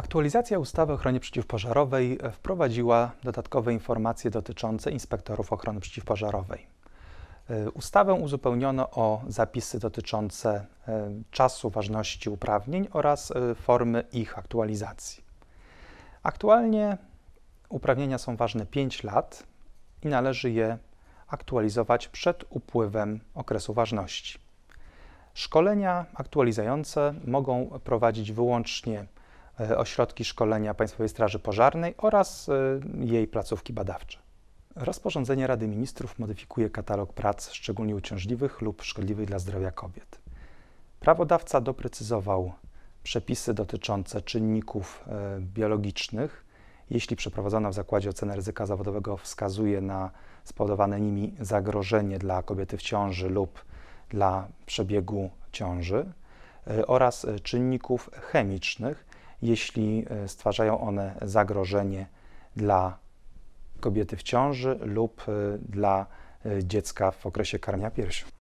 Aktualizacja ustawy o ochronie przeciwpożarowej wprowadziła dodatkowe informacje dotyczące inspektorów ochrony przeciwpożarowej. Y, Ustawę uzupełniono o zapisy dotyczące y, czasu ważności uprawnień oraz formy ich aktualizacji. Aktualnie uprawnienia są ważne 5 lat i należy je aktualizować przed upływem okresu ważności. Szkolenia aktualizujące mogą prowadzić wyłącznie e, ośrodki szkolenia Państwowej Straży Pożarnej oraz e, jej placówki badawcze. Rozporządzenie Rady Ministrów modyfikuje katalog prac szczególnie uciążliwych lub szkodliwych dla zdrowia kobiet. Prawodawca doprecyzował przepisy dotyczące czynników e, biologicznych, jeśli przeprowadzona w zakładzie ocena ryzyka zawodowego wskazuje na spowodowane nimi zagrożenie dla kobiety w ciąży lub dla przebiegu ciąży oraz czynników chemicznych, jeśli y, stwarzają one zagrożenie dla kobiety w ciąży lub dla dziecka w okresie karmienia piersią.